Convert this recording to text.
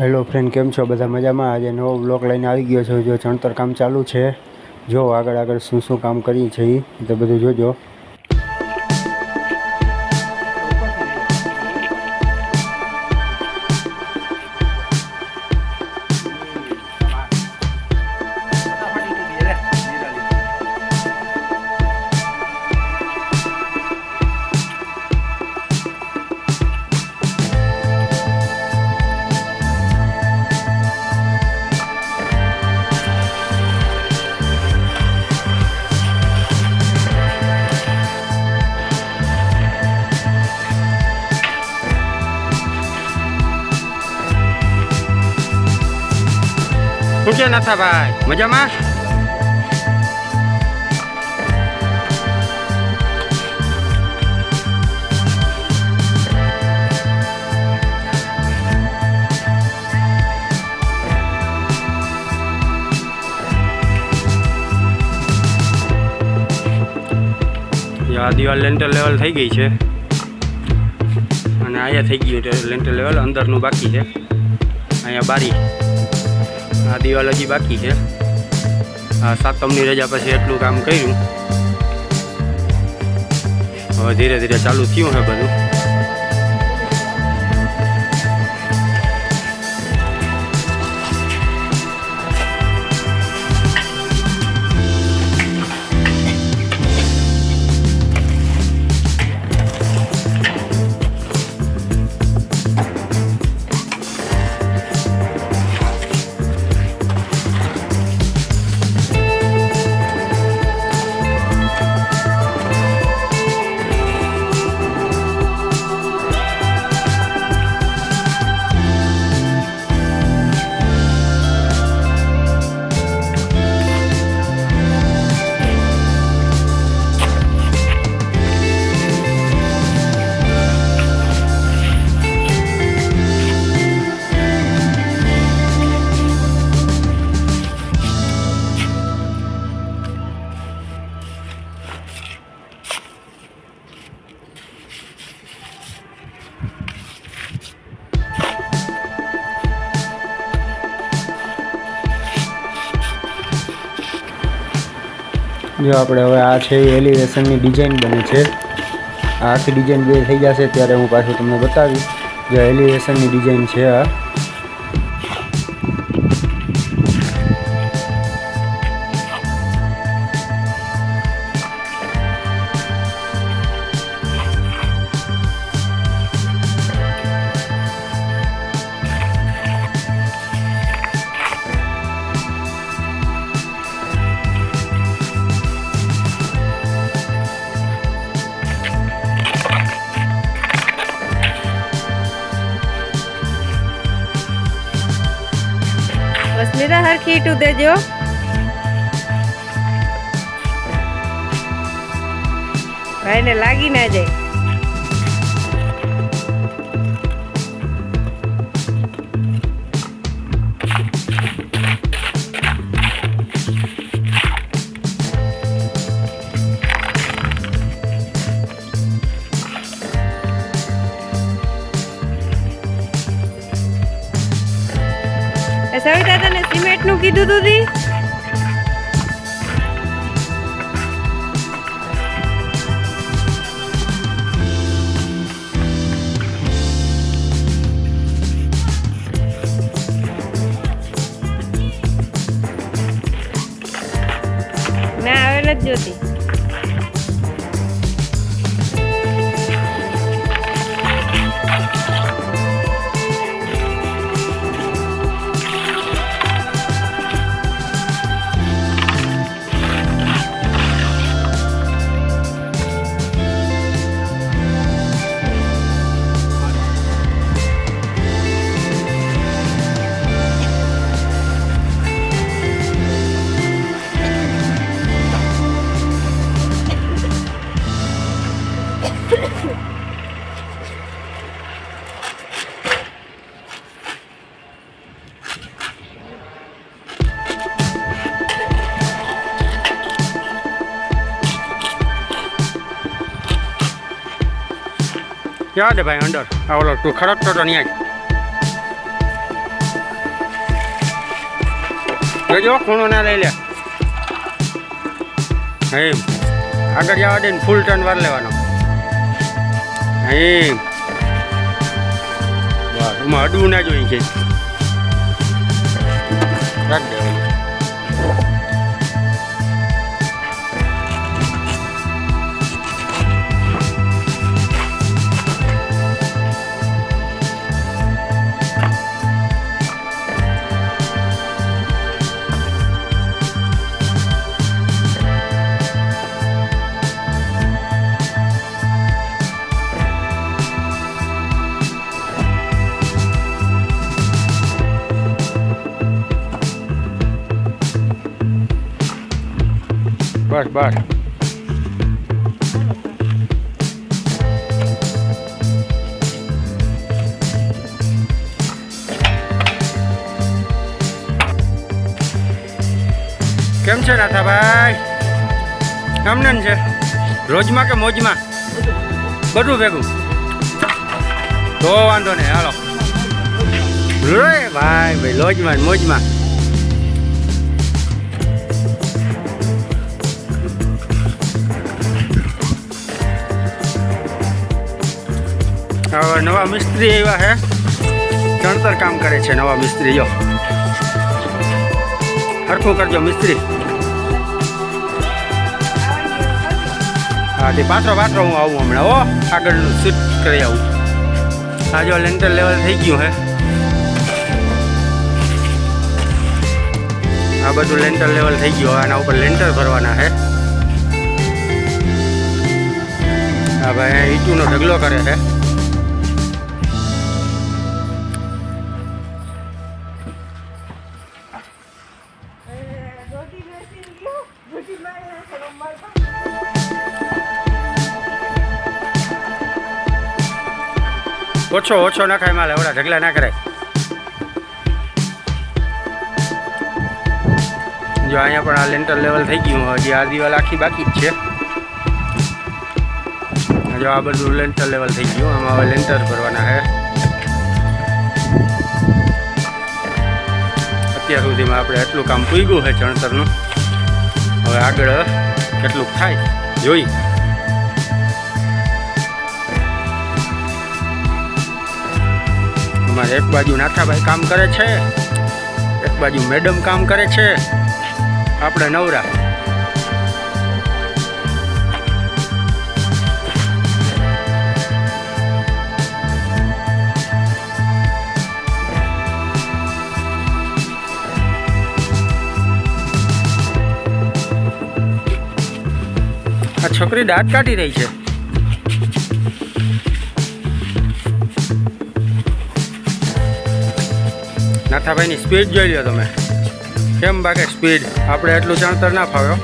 Hello friend કેમ છો? બધા મજામાં? આજે નવો બ્લોક લઈને આવી ગયો છું. જો ચણતર કામ ચાલુ છે, જો આગળ આગળ શું શું કામ કરીએ છીએ એ બધું જોજો. શું છે નથાભાઈ મજામાં? દિવાલ લેન્ટર લેવલ થઈ ગઈ છે. અને અહીંયા થઈ ગયું લેન્ટર લેવલ અંદરનું બાકી છે. અહીંયા બારી. આ દિવાલ હજી બાકી છે. આ સાતમની રજા પછી એટલું કામ કર્યું. હવે ધીરે ધીરે ચાલુ થયું છે બધું. જો આપણે હવે આ છે એ એલિવેશનની ડિઝાઇન બને છે. આ આખી ડિઝાઇન બે થઈ જશે, ત્યારે હું પાછું તમને બતાવીશ. જે એલિવેશનની ડિઝાઇન છે આ વસમીરા હરખી ઈટું દેજો. ભાઈને લાગી ના જાય. સવિતા તને સિમેન્ટનું કીધું તું તી ના આવેલ જ જોતી. ક્યાં દે ભાઈ અંદર? આ ઓલો તું ખડકતો તો ત્યાં જ જોજો, ખૂણો ના લઈ લે. એમ. આગળ જવા દે ને ફૂલ ટર્ન વાર લેવાનો. એમ. એમાં અડવું ના જોઈએ છે. રાખ બસ બસ કેમ છે નાથાભાઈ કેમને છે રોજમાં કે મોજમાં બધું ભેગું તો વાંધો નહીં હાલો રે ભાઈ ભાઈ લોજમાં ને મોજમાં નવા મિસ્ત્રી આવ્યા હે. ચણતર કામ કરે છે નવા મિસ્ત્રી જો હરખું કરજો મિસ્ત્રી. હા, તે પાછો પાછો હું આવું હમણાં ઓ આગળનું શિફ્ટ કરી આવું. આ જો લેન્ટર લેવલ થઈ ગયું હે. આ બધું લેન્ટર લેવલ થઈ ગયું, આના ઉપર લેન્ટર ભરવાના હે. હા, ભાઈ ઈટુનો ઢગલો કરે છે ઓછો ઓછો નાખાય માલે, ઓલા ઢગલા ના કરાય જો અહીંયા પણ આ લેન્ટર લેવલ થઈ ગયું હજી આ દિવાલ આખી બાકી જ છે. જો આ બધું લેન્ટર લેવલ થઈ ગયું, આમાં હવે લેન્ટર ભરવાના છે. અત્યાર સુધીમાં આપણે એટલું કામ પૂગ્યું છે ચણતરનું. હવે આગળ કેટલું થાય, જોઈ. અમારે એક બાજુ નાથાભાઈ કામ કરે છે, એક બાજુ મેડમ કામ કરે છે. આપણે નવરા. છોકરી દાંત કાઢી રહી છે. નાથાભાઈની સ્પીડ જોઈ લો તમે. કેમ બાકે સ્પીડ આપણે એટલું ચણતર ના ફાવ્યો